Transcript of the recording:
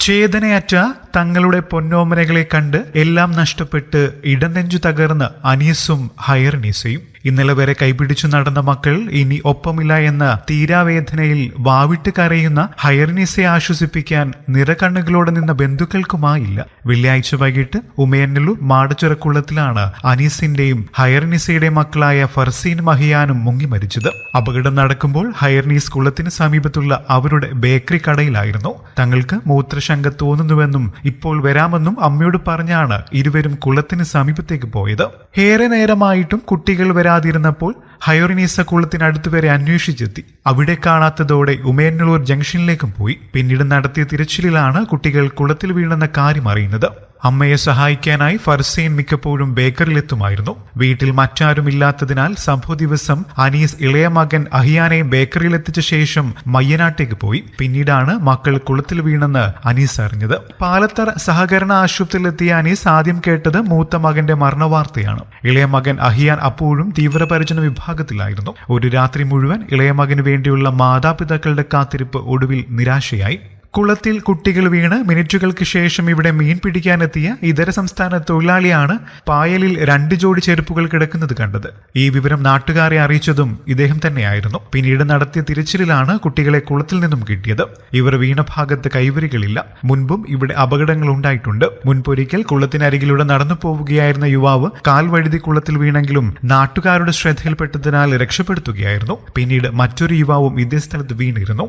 ചേതനയറ്റ തങ്ങളുടെ പൊന്നോമനകളെ കണ്ട് എല്ലാം നഷ്ടപ്പെട്ട് ഇടനെഞ്ചു തകർന്ന് അനീസും ഹയർനീസയും. ഇന്നലെ വരെ കൈപിടിച്ചു നടന്ന മക്കൾ ഇനി ഒപ്പമില്ല എന്ന തീരാവേദനയിൽ വാവിട്ട് കരയുന്ന ഹയർനിസയെ ആശ്വസിപ്പിക്കാൻ നിറകണ്ണുകളോടെ നിന്ന ബന്ധുക്കൾക്കുമായില്ല. വെള്ളിയാഴ്ച വൈകിട്ട് ഉമയന്നല്ലൂർ മാടച്ചുരക്കുളത്തിലാണ് അനീസിന്റെയും ഹയർനിസയുടെ മക്കളായ ഫർസീൻ മഹിയാനും മുങ്ങി മരിച്ചത്. അപകടം നടക്കുമ്പോൾ ഹയർനീസ് കുളത്തിന് സമീപത്തുള്ള അവരുടെ ബേക്കറി കടയിലായിരുന്നു. തങ്ങൾക്ക് മൂത്രശങ്ക തോന്നുന്നുവെന്നും ഇപ്പോൾ വരാമെന്നും അമ്മയോട് പറഞ്ഞാണ് ഇരുവരും കുളത്തിന് സമീപത്തേക്ക് പോയത്. ഏറെ നേരമായിട്ടും കുട്ടികൾ വരാതിരുന്നപ്പോൾ ഹയോറിനീസ കുളത്തിനടുത്ത് വരെ അന്വേഷിച്ചെത്തി. അവിടെ കാണാത്തതോടെ ഉമയന്നൂർ ജംഗ്ഷനിലേക്കും പോയി. പിന്നീട് നടത്തിയ തിരച്ചിലിലാണ് കുട്ടികൾ കുളത്തിൽ വീണെന്ന കാര്യം അറിയുന്നത്. അമ്മയെ സഹായിക്കാനായി ഫർസീൻ മിക്കപ്പോഴും ബേക്കറിലെത്തുമായിരുന്നു വീട്ടിൽ മറ്റാരുമില്ലാത്തതിനാൽ സംഭവ ദിവസം അനീസ് ഇളയ മകൻ അഹിയാനെ ബേക്കറിയിലെത്തിച്ച ശേഷം മയ്യനാട്ടേക്ക് പോയി. പിന്നീടാണ് മക്കൾ കുളത്തിൽ വീണെന്ന് അനീസ് അറിഞ്ഞത്. പാലത്തർ സഹകരണ ആശുപത്രിയിലെത്തിയ അനീസ് ആദ്യം കേട്ടത് മൂത്ത മകന്റെ മരണവാർത്തയാണ്. ഇളയ മകൻ അഹിയാൻ അപ്പോഴും തീവ്രപരിചരണ വിഭാഗത്തിലായിരുന്നു. ഒരു രാത്രി മുഴുവൻ ഇളയ മകന് വേണ്ടിയുള്ള മാതാപിതാക്കളുടെ കാത്തിരിപ്പ് ഒടുവിൽ നിരാശയായി. കുളത്തിൽ കുട്ടികൾ വീണ് മിനിറ്റുകൾക്ക് ശേഷം ഇവിടെ മീൻ പിടിക്കാനെത്തിയ ഇതര സംസ്ഥാന തൊഴിലാളിയാണ് പായലിൽ രണ്ട് ജോഡി ചെരുപ്പുകൾ കിടക്കുന്നത് കണ്ടത്. ഈ വിവരം നാട്ടുകാരെ അറിയിച്ചതും ഇദ്ദേഹം തന്നെയായിരുന്നു. പിന്നീട് നടത്തിയ തിരച്ചിലാണ് കുട്ടികളെ കുളത്തിൽ നിന്നും കിട്ടിയത്. ഇവർ വീണ ഭാഗത്ത് കൈവരികളില്ല. മുൻപും ഇവിടെ അപകടങ്ങൾ ഉണ്ടായിട്ടുണ്ട്. മുൻപൊരിക്കൽ കുളത്തിനരികിലൂടെ നടന്നു പോവുകയായിരുന്ന യുവാവ് കാൽവഴുതി കുളത്തിൽ വീണെങ്കിലും നാട്ടുകാരുടെ ശ്രദ്ധയിൽപ്പെട്ടതിനാൽ രക്ഷപ്പെടുത്തുകയായിരുന്നു. പിന്നീട് മറ്റൊരു യുവാവും ഇതേ സ്ഥലത്ത് വീണിരുന്നു.